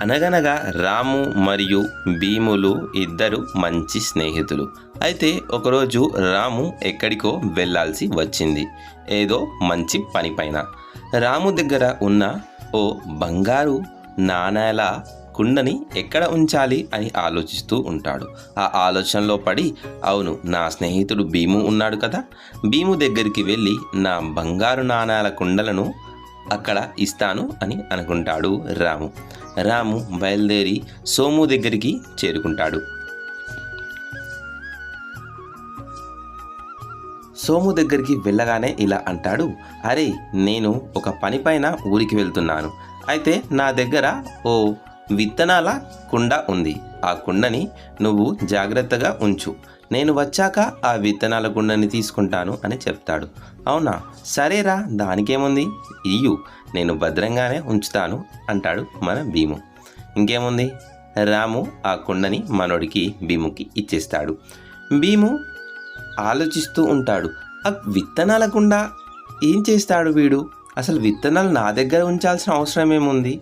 అనగనగా రాము మరియు భీములు ఇద్దరు మంచి స్నేహితులు. అయితే ఒకరోజు రాము ఎక్కడికో వెళ్ళాల్సి వచ్చింది. ఏదో మంచి పని పైన. రాము దగ్గర ఉన్న ఓ బంగారు నాణేల కుండని ఎక్కడ ఉంచాలి అని ఆలోచిస్తూ ఉంటాడు. ఆ ఆలోచనలో పడి అవును నా స్నేహితుడు భీము ఉన్నాడు కదా. భీము దగ్గరికి వెళ్ళి నా బంగారు నాణాల కుండలను అక్కడ ఇస్తాను అని అనుకుంటాడు రాము. రాము బయలుదేరి సోము దగ్గరికి చేరుకుంటాడు. సోము దగ్గరికి వెళ్ళగానే ఇలా అంటాడు అరే నేను ఒక పని పైన ఊరికి వెళ్తున్నాను. అయితే నా దగ్గర ఓ విత్తనాల కుండ ఉంది. ఆ కుండని నువ్వు జాగ్రత్తగా ఉంచు. నేను వచ్చాక ఆ విత్తనాల కుండని తీసుకుంటాను అని చెప్తాడు. అవునా? సరేరా దానికేముంది? ఇయ్యు నేను భద్రంగానే ఉంచుతాను అంటాడు మన భీము. ఇంకేముంది? రాము ఆ కుండని మనోడికి భీముకి ఇచ్చేస్తాడు. భీము ఆలోచిస్తూ ఉంటాడు ఆ విత్తనాల కుండ ఏం చేస్తాడు వీడు? అసలు విత్తనాలు నా దగ్గర ఉంచాల్సిన అవసరం ఏముంది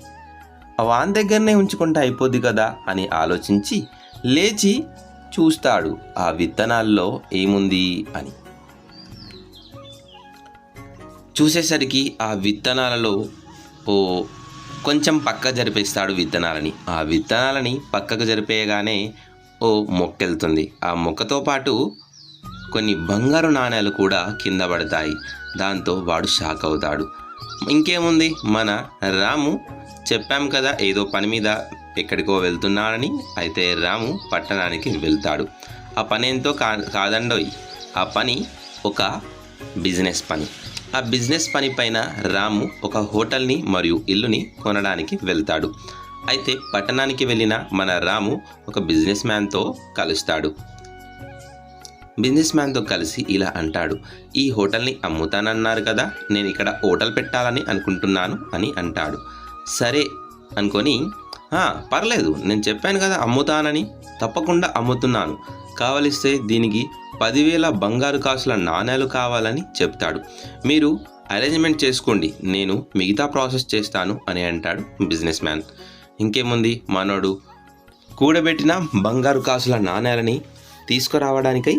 వాన్ దగ్గరనే ఉంచుకుంటే అయిపోద్ది కదా అని ఆలోచించి లేచి చూస్తాడు ఆ విత్తనాల్లో ఏముంది అని. చూసేసరికి ఆ విత్తనాలలో ఓ కొంచెం పక్క జరిపేస్తాడు విత్తనాలని. ఆ విత్తనాలని పక్కకు జరిపేయగానే ఓ మొక్కెళ్తుంది. ఆ మొక్కతో పాటు కొన్ని బంగారు నాణేలు కూడా కింద పడతాయి. దాంతో వాడు షాక్ అవుతాడు. ఇంకేముంది? మన రాము చెప్పాం కదా ఏదో పని మీద ఎక్కడికో వెళ్తున్నాడని అయితే రాము పట్టణానికి వెళ్తాడు. ఆ పని ఎంతో కా కాదండోయ్. ఆ పని ఒక బిజినెస్ పని. ఆ బిజినెస్ పని పైన రాము ఒక హోటల్ని మరియు ఇల్లుని కొనడానికి వెళ్తాడు. అయితే పట్టణానికి వెళ్ళిన మన రాము ఒక బిజినెస్ మ్యాన్తో కలుస్తాడు. బిజినెస్ మ్యాన్తో కలిసి ఇలా అంటాడు ఈ హోటల్ని అమ్ముతానన్నారు కదా నేను ఇక్కడ హోటల్ పెట్టాలని అనుకుంటున్నాను అని అంటాడు. సరే అనుకొని పర్లేదు నేను చెప్పాను కదా అమ్ముతానని తప్పకుండా అమ్ముతున్నాను కావలిస్తే దీనికి పదివేల బంగారు కాసుల నాణ్యాలు కావాలని చెప్తాడు. మీరు అరేంజ్మెంట్ చేసుకోండి నేను మిగతా ప్రాసెస్ చేస్తాను అని అంటాడు బిజినెస్ మ్యాన్ ఇంకేముంది మనోడు కూడబెట్టిన బంగారు కాసుల నాణ్యాలని తీసుకురావడానికై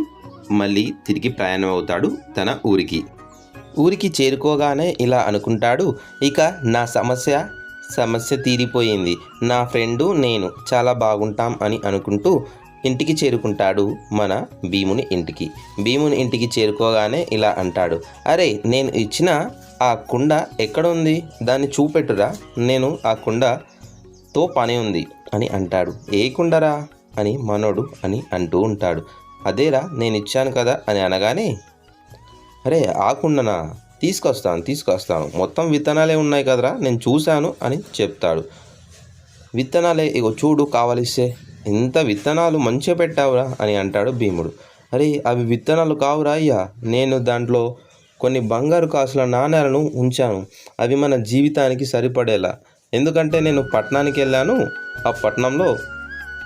మళ్ళీ తిరిగి ప్రయాణం అవుతాడు తన ఊరికి. ఊరికి చేరుకోగానే ఇలా అనుకుంటాడు ఇక నా సమస్య సమస్య తీరిపోయింది. నా ఫ్రెండు నేను చాలా బాగుంటాం అని అనుకుంటూ ఇంటికి చేరుకుంటాడు మన భీముని ఇంటికి. భీముని ఇంటికి చేరుకోగానే ఇలా అంటాడు అరే నేను ఇచ్చిన ఆ కుండ ఎక్కడ ఉంది దాన్ని చూపెట్టురా. నేను ఆ కుండతో పని ఉంది అని అంటాడు. ఏ కుండరా? అని మనోడు అని అంటూ ఉంటాడు. అదేరా నేను ఇచ్చాను కదా అని అనగానే అరే ఆకుండనా తీసుకొస్తాను తీసుకొస్తాను. మొత్తం విత్తనాలే ఉన్నాయి కదరా నేను చూశాను అని చెప్తాడు. విత్తనాలే ఇగో చూడు కావలిస్తే ఇంత విత్తనాలు మంచిగా పెట్టావురా అని అంటాడు భీముడు. అరే అవి విత్తనాలు కావురా అయ్యా. నేను దాంట్లో కొన్ని బంగారు కాసుల నాణ్యాలను ఉంచాను. అవి మన జీవితానికి సరిపడేలా. ఎందుకంటే నేను పట్టణానికి వెళ్ళాను. ఆ పట్టణంలో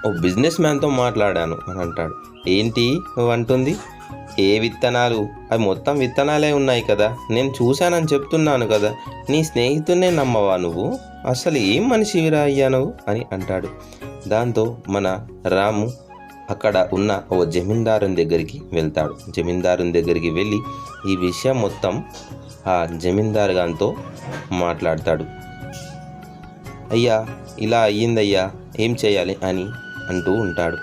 ఓ బిజినెస్ మ్యాన్తో మాట్లాడాను అని అంటాడు. ఏంటి? నువ్వు అంటుంది. ఏ విత్తనాలు? అవి మొత్తం విత్తనాలే ఉన్నాయి కదా. నేను చూశానని చెప్తున్నాను కదా. నీ స్నేహితున్నే నమ్మవా నువ్వు? అసలు ఏం మనిషివిరా అయ్యా నువ్వు? అని అంటాడు. దాంతో మన రాము అక్కడ ఉన్న ఓ జమీందారుని దగ్గరికి వెళ్తాడు. జమీందారుని దగ్గరికి వెళ్ళి ఈ విషయం మొత్తం ఆ జమీందారు గారితో మాట్లాడతాడు. అయ్యా ఇలా అయ్యిందయ్యా. ఏం చేయాలి? అని అంటూ ఉంటాడు.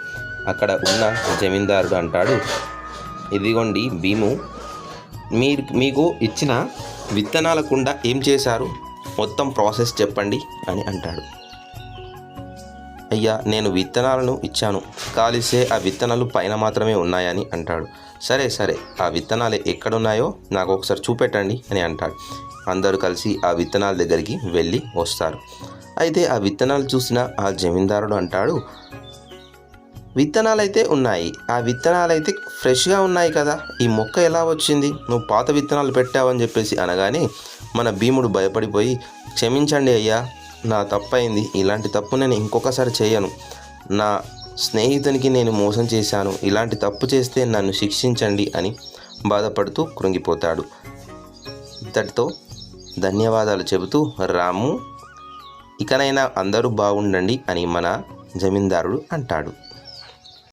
అక్కడ ఉన్న జమీందారుడు అంటాడు ఇదిగోండి భీము మీరు మీకు ఇచ్చిన విత్తనాల కుండ ఏం చేశారు? మొత్తం ప్రాసెస్ చెప్పండి అని అంటాడు. అయ్యా నేను విత్తనాలను ఇచ్చాను. కాలిస్తే ఆ విత్తనాలు పైన మాత్రమే ఉన్నాయని అంటాడు. సరే సరే ఆ విత్తనాలు ఎక్కడున్నాయో నాకు ఒకసారి చూపెట్టండి అని అంటాడు. అందరూ కలిసి ఆ విత్తనాల దగ్గరికి వెళ్ళి వస్తారు. అయితే ఆ విత్తనాలు చూసిన ఆ జమీందారుడు అంటాడు విత్తనాలు అయితే ఉన్నాయి. ఆ విత్తనాలు అయితే ఫ్రెష్గా ఉన్నాయి కదా. ఈ మొక్క ఎలా వచ్చింది? నువ్వు పాత విత్తనాలు పెట్టావని చెప్పేసి అనగానే మన భీముడు భయపడిపోయి క్షమించండి అయ్యా నా తప్పైంది. ఇలాంటి తప్పు నేను ఇంకొకసారి చేయను. నా స్నేహితునికి నేను మోసం చేశాను. ఇలాంటి తప్పు చేస్తే నన్ను శిక్షించండి అని బాధపడుతూ కృంగిపోతాడు. ఇంతటితో ధన్యవాదాలు చెబుతూ రాము ఇకనైనా అందరూ బాగుండండి అని మన జమీందారుడు అంటాడు.